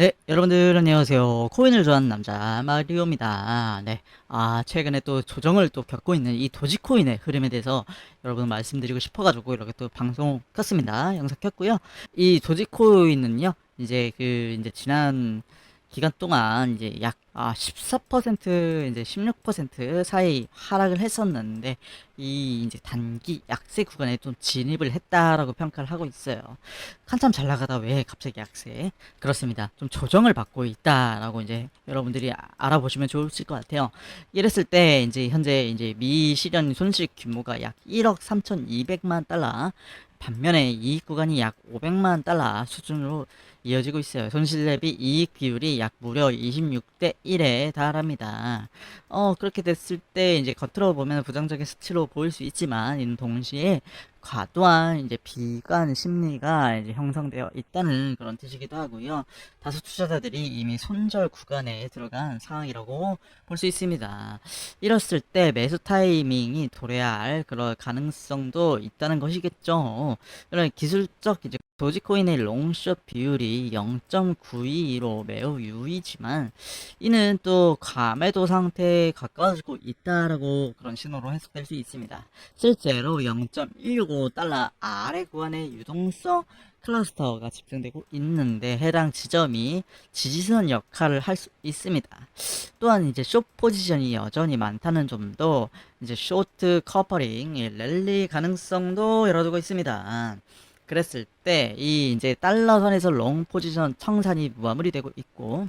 네, 여러분들 안녕하세요. 코인을 좋아하는 남자 마리오입니다. 네, 아 최근에 또 조정을 또 겪고 있는 이 도지코인의 흐름에 대해서 여러분 말씀드리고 싶어가지고 이렇게 또 방송 켰습니다. 영상 켰고요. 이 도지코인은요, 이제 그 이제 지난 기간 동안 이제 약 아, 14% 이제 16% 사이 하락을 했었는데 이 이제 단기 약세 구간에 좀 진입을 했다라고 평가를 하고 있어요. 한참 잘 나가다 왜 갑자기 약세? 그렇습니다. 좀 조정을 받고 있다라고 이제 여러분들이 아- 알아보시면 좋으실 것 같아요. 이랬을 때 이제 현재 이제 미 실현 손실 규모가 약 1억 3,200만 달러, 반면에 이익 구간이 약 500만 달러 수준으로 이어지고 있어요. 손실 대비 이익 비율이 약 무려 26대 1에 달합니다. 어, 그렇게 됐을 때 이제 겉으로 보면 부정적인 수치로 보일 수 있지만 이는 동시에 과도한 이제 비관 심리가 이제 형성되어 있다는 그런 뜻이기도 하고요. 다수 투자자들이 이미 손절 구간에 들어간 상황이라고 볼 수 있습니다. 이랬을 때 매수 타이밍이 도래해야 할 그런 가능성도 있다는 것이겠죠. 그런 기술적 이제 도지코인의 롱숏 비율이 0.92로 매우 유의지만 이는 또 과매도 상태에 가까워지고 있다라고 그런 신호로 해석될 수 있습니다. 실제로 0.165달러 아래 구간의 유동성 클러스터가 집중되고 있는데 해당 지점이 지지선 역할을 할 수 있습니다. 또한 이제 숏 포지션이 여전히 많다는 점도 이제 쇼트 커퍼링, 이 랠리 가능성도 열어두고 있습니다. 그랬을 때 이 이제 달러선에서 롱 포지션 청산이 마무리되고 있고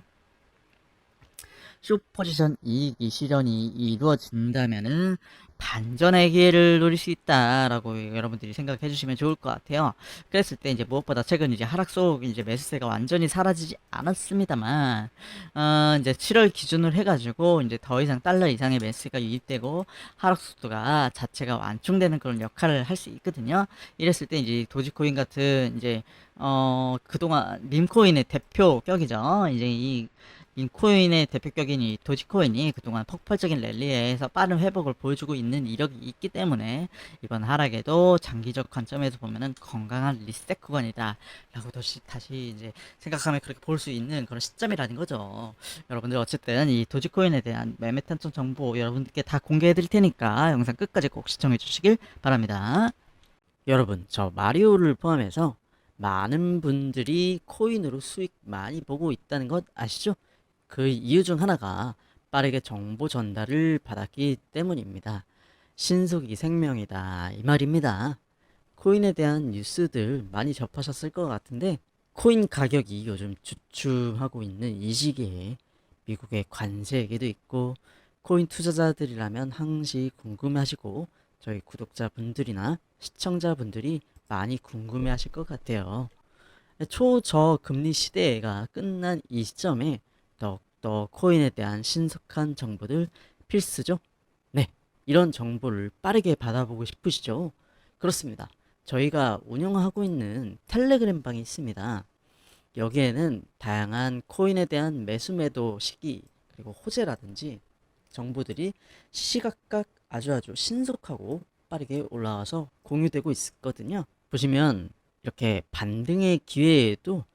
숏 포지션 이익이 실현이 이루어진다면은 반전의 기회를 노릴 수 있다라고 여러분들이 생각해 주시면 좋을 것 같아요. 그랬을 때 이제 무엇보다 최근 이제 하락 속 이제 매수세가 완전히 사라지지 않았습니다만, 어, 이제 7월 기준으로 해가지고 이제 더 이상 달러 이상의 매수세가 유입되고 하락 속도가 자체가 완충되는 그런 역할을 할 수 있거든요. 이랬을 때 이제 도지코인 같은 이제 어 그동안 밈코인의 대표 격이죠. 이제 이 인코인의 대표격인 이 도지코인이 그동안 폭발적인 랠리에서 빠른 회복을 보여주고 있는 이력이 있기 때문에 이번 하락에도 장기적 관점에서 보면은 건강한 리셋 구간이다 라고 다시, 다시 이제 생각하면 그렇게 볼 수 있는 그런 시점이라는 거죠 여러분들 어쨌든 이 도지코인에 대한 매매 탄점 정보 여러분들께 다 공개해 드릴 테니까 영상 끝까지 꼭 시청해 주시길 바랍니다 여러분 저 마리오를 포함해서 많은 분들이 코인으로 수익 많이 보고 있다는 것 아시죠? 그 이유 중 하나가 빠르게 정보 전달을 받았기 때문입니다. 신속이 생명이다. 이 말입니다. 코인에 대한 뉴스들 많이 접하셨을 것 같은데, 코인 가격이 요즘 주춤하고 있는 이 시기에 미국의 관세 얘기도 있고, 코인 투자자들이라면 항시 궁금해하시고, 저희 구독자분들이나 시청자분들이 많이 궁금해하실 것 같아요. 초저금리 시대가 끝난 이 시점에 더욱더 코인에 대한 신속한 정보들 필수죠? 네, 이런 정보를 빠르게 받아보고 싶으시죠? 그렇습니다. 저희가 운영하고 있는 텔레그램 방이 있습니다. 여기에는 다양한 코인에 대한 매수 매도 시기 그리고 호재라든지 정보들이 시시각각 아주 아주 신속하고 빠르게 올라와서 공유되고 있거든요. 보시면 이렇게 반등의 기회에도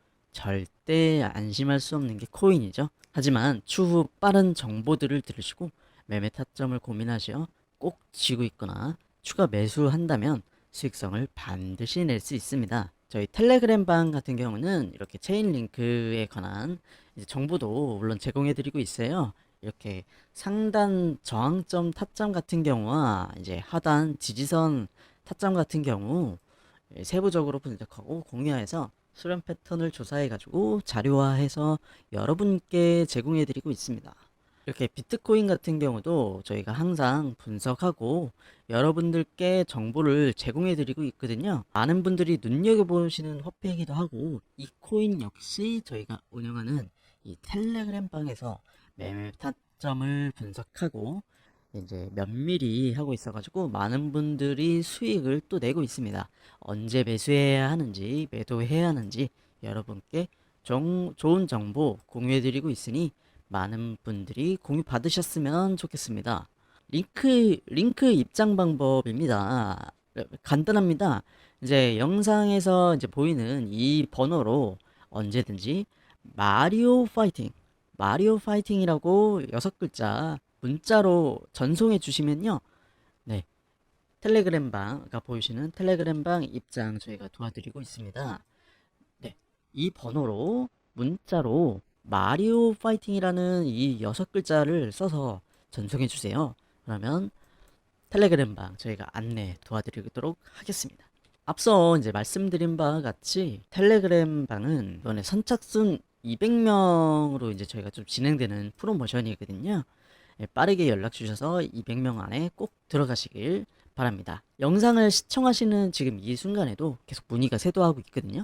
절대 안심할 수 없는 게 코인이죠. 하지만 추후 빠른 정보들을 들으시고 매매 타점을 고민하시어 꼭 쥐고 있거나 추가 매수한다면 수익성을 반드시 낼 수 있습니다. 저희 텔레그램 방 같은 경우는 이렇게 체인 링크에 관한 정보도 물론 제공해 드리고 있어요. 이렇게 상단 저항점 타점 같은 경우와 이제 하단 지지선 타점 같은 경우 예, 세부적으로 분석하고 공유해서 수렴 패턴을 조사해 가지고 자료화해서 여러분께 제공해 드리고 있습니다. 이렇게 비트코인 같은 경우도 저희가 항상 분석하고 여러분들께 정보를 제공해 드리고 있거든요. 많은 분들이 눈여겨보시는 화폐이기도 하고 이 코인 역시 저희가 운영하는 이 텔레그램 방에서 매매 타점을 분석하고 이제 면밀히 하고 있어가지고 많은 분들이 수익을 또 내고 있습니다. 언제 매수해야 하는지 매도해야 하는지 여러분께 정, 좋은 정보 공유해드리고 있으니 많은 분들이 공유 받으셨으면 좋겠습니다. 링크 링크 입장 방법입니다. 간단합니다. 이제 영상에서 이제 보이는 이 번호로 언제든지 마리오 파이팅, 마리오 파이팅이라고 여섯 글자 문자로 전송해 주시면요. 네. 텔레그램 방, 아까 보이시는 텔레그램 방 입장 저희가 도와드리고 있습니다. 네. 이 번호로 문자로 마리오 파이팅이라는 이 여섯 글자를 써서 전송해 주세요. 그러면 텔레그램 방 저희가 안내 도와드리도록 하겠습니다. 앞서 이제 말씀드린 바와 같이 텔레그램 방은 이번에 선착순 200명으로 이제 저희가 좀 진행되는 프로모션이거든요. 예, 빠르게 연락 주셔서 200명 안에 꼭 들어가시길 바랍니다. 영상을 시청하시는 지금 이 순간에도 계속 문의가 쇄도하고 있거든요.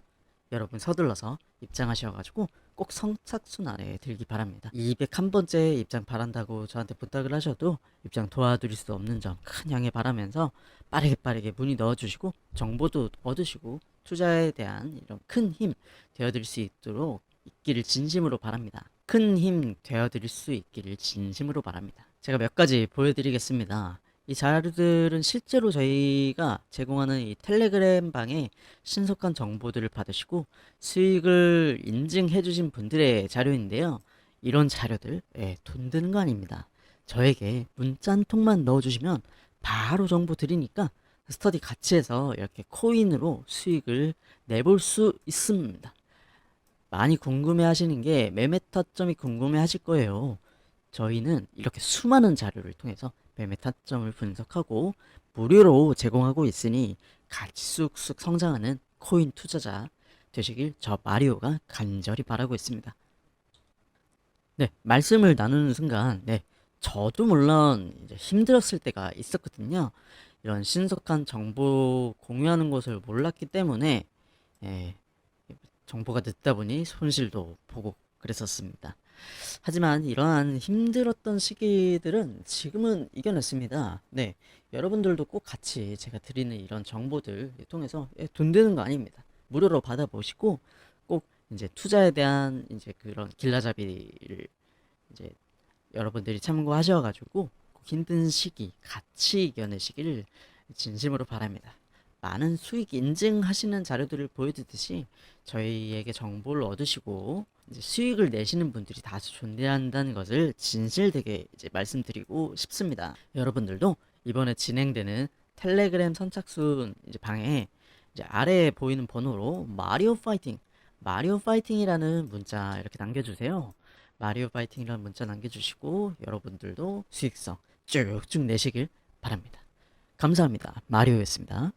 여러분 서둘러서 입장하셔가지고 꼭 선착순 안에 들기 바랍니다. 201번째 입장 바란다고 저한테 부탁을 하셔도 입장 도와드릴 수 없는 점 큰 양해 바라면서 빠르게 빠르게 문의 넣어주시고 정보도 얻으시고 투자에 대한 이런 큰 힘 되어드릴 수 있도록 있기를 진심으로 바랍니다. 큰 힘 되어드릴 수 있기를 진심으로 바랍니다. 제가 몇 가지 보여드리겠습니다. 이 자료들은 실제로 저희가 제공하는 이 텔레그램 방에 신속한 정보들을 받으시고 수익을 인증해 주신 분들의 자료인데요. 이런 자료들, 예, 돈 드는 거 아닙니다. 저에게 문자 한 통만 넣어주시면 바로 정보 드리니까 스터디 같이 해서 이렇게 코인으로 수익을 내볼 수 있습니다. 많이 궁금해 하시는 게 매매 타점이 궁금해 하실 거예요. 저희는 이렇게 수많은 자료를 통해서 매매 타점을 분석하고 무료로 제공하고 있으니 같이 쑥쑥 성장하는 코인 투자자 되시길 저 마리오가 간절히 바라고 있습니다. 네, 말씀을 나누는 순간, 네, 저도 물론 이제 힘들었을 때가 있었거든요. 이런 신속한 정보 공유하는 것을 몰랐기 때문에, 예, 정보가 늦다 보니 손실도 보고 그랬었습니다. 하지만 이러한 힘들었던 시기들은 지금은 이겨냈습니다. 네, 여러분들도 꼭 같이 제가 드리는 이런 정보들 통해서 예, 돈 되는 거 아닙니다. 무료로 받아보시고 꼭 이제 투자에 대한 이제 그런 길라잡이를 이제 여러분들이 참고하셔가지고 꼭 힘든 시기 같이 이겨내시기를 진심으로 바랍니다. 많은 수익 인증하시는 자료들을 보여드듯이 저희에게 정보를 얻으시고 수익을 내시는 분들이 다수 존재한다는 것을 진실되게 이제 말씀드리고 싶습니다. 여러분들도 이번에 진행되는 텔레그램 선착순 이제 방에 이제 아래에 보이는 번호로 마리오 파이팅, 마리오 파이팅이라는 문자 이렇게 남겨주세요. 마리오 파이팅이라는 문자 남겨주시고 여러분들도 수익성 쭉쭉 내시길 바랍니다. 감사합니다. 마리오였습니다.